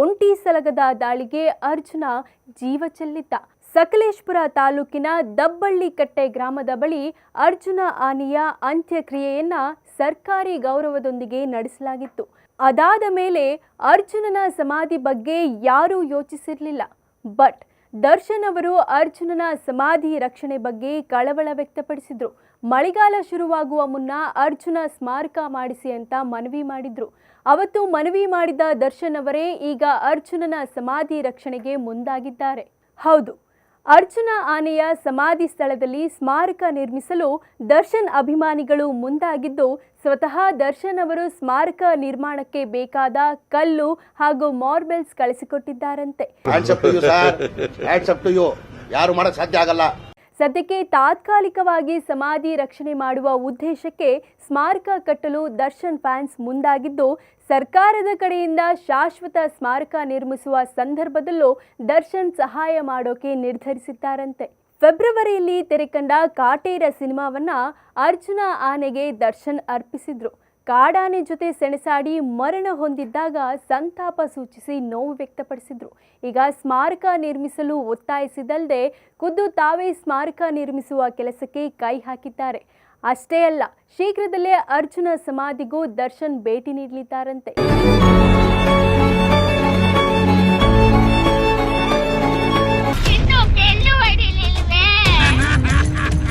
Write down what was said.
ಒಂಟಿ ಸಲಗದ ದಾಳಿಗೆ ಅರ್ಜುನ ಜೀವ ಚೆಲ್ಲಿದ್ದ. ಸಕಲೇಶ್ಪುರ ತಾಲೂಕಿನ ದಬ್ಬಳ್ಳಿ ಕಟ್ಟೆ ಗ್ರಾಮದ ಬಳಿ ಅರ್ಜುನ ಆನೆಯ ಅಂತ್ಯಕ್ರಿಯೆಯನ್ನ ಸರ್ಕಾರಿ ಗೌರವದೊಂದಿಗೆ ನಡೆಸಲಾಗಿತ್ತು. ಅದಾದ ಮೇಲೆ ಅರ್ಜುನನ ಸಮಾಧಿ ಬಗ್ಗೆ ಯಾರೂ ಯೋಚಿಸಿರಲಿಲ್ಲ. ಬಟ್ ದರ್ಶನ್ ಅವರು ಅರ್ಜುನನ ಸಮಾಧಿ ರಕ್ಷಣೆ ಬಗ್ಗೆ ಕಳವಳ ವ್ಯಕ್ತಪಡಿಸಿದ್ರು. ಮಳೆಗಾಲ ಶುರುವಾಗುವ ಮುನ್ನ ಅರ್ಜುನ ಸ್ಮಾರಕ ಮಾಡಿಸಿ ಅಂತ ಮನವಿ ಮಾಡಿದ್ರು. ಅವತ್ತು ಮನವಿ ಮಾಡಿದ ದರ್ಶನ್ ಅವರೇ ಈಗ ಅರ್ಜುನನ ಸಮಾಧಿ ರಕ್ಷಣೆಗೆ ಮುಂದಾಗಿದ್ದಾರೆ. ಹೌದು ಅರ್ಜುನ ಆನೆಯ ಸಮಾಧಿ ಸ್ಥಳದಲ್ಲಿ ಸ್ಮಾರಕ ನಿರ್ಮಿಸಲು ದರ್ಶನ್ ಅಭಿಮಾನಿಗಳು ಮುಂದಾಗಿದ್ದು, ಸ್ವತಃ ದರ್ಶನ್ ಅವರು ಸ್ಮಾರಕ ನಿರ್ಮಾಣಕ್ಕೆ ಬೇಕಾದ ಕಲ್ಲು ಹಾಗೂ ಮಾರ್ಬೆಲ್ಸ್ ಕಳಿಸಿಕೊಟ್ಟಿದ್ದಾರಂತೆ. ಯಾರು ಮಾಡಕ್ ಸಾಧ್ಯ ಆಗಲ್ಲ. ಸದ್ಯಕ್ಕೆ ತಾತ್ಕಾಲಿಕವಾಗಿ ಸಮಾಧಿ ರಕ್ಷಣೆ ಮಾಡುವ ಉದ್ದೇಶಕ್ಕೆ ಸ್ಮಾರಕ ಕಟ್ಟಲು ದರ್ಶನ್ ಫ್ಯಾನ್ಸ್ ಮುಂದಾಗಿದ್ದು, ಸರ್ಕಾರದ ಕಡೆಯಿಂದ ಶಾಶ್ವತ ಸ್ಮಾರಕ ನಿರ್ಮಿಸುವ ಸಂದರ್ಭದಲ್ಲೂ ದರ್ಶನ್ ಸಹಾಯ ಮಾಡೋಕೆ ನಿರ್ಧರಿಸಿದ್ದಾರಂತೆ. ಫೆಬ್ರವರಿಯಲ್ಲಿ ತೆರೆಕಂಡ ಕಾಟೇರ ಸಿನಿಮಾವನ್ನ ಅರ್ಜುನ ಆನೆಗೆ ದರ್ಶನ್ ಅರ್ಪಿಸಿದ್ರು. ಕಾಡಾನೆ ಜೊತೆ ಸೆಣಸಾಡಿ ಮರಣ ಹೊಂದಿದ್ದಾಗ ಸಂತಾಪ ಸೂಚಿಸಿ ನೋವು ವ್ಯಕ್ತಪಡಿಸಿದ್ರು. ಈಗ ಸ್ಮಾರಕ ನಿರ್ಮಿಸಲು ಒತ್ತಾಯಿಸಿದಲ್ಲದೆ ಖುದ್ದು ತಾವೇ ಸ್ಮಾರಕ ನಿರ್ಮಿಸುವ ಕೆಲಸಕ್ಕೆ ಕೈ ಹಾಕಿದ್ದಾರೆ. ಅಷ್ಟೇ ಅಲ್ಲ, ಶೀಘ್ರದಲ್ಲೇ ಅರ್ಜುನ ಸಮಾಧಿಗೂ ದರ್ಶನ್ ಭೇಟಿ ನೀಡಲಿದ್ದಾರಂತೆ.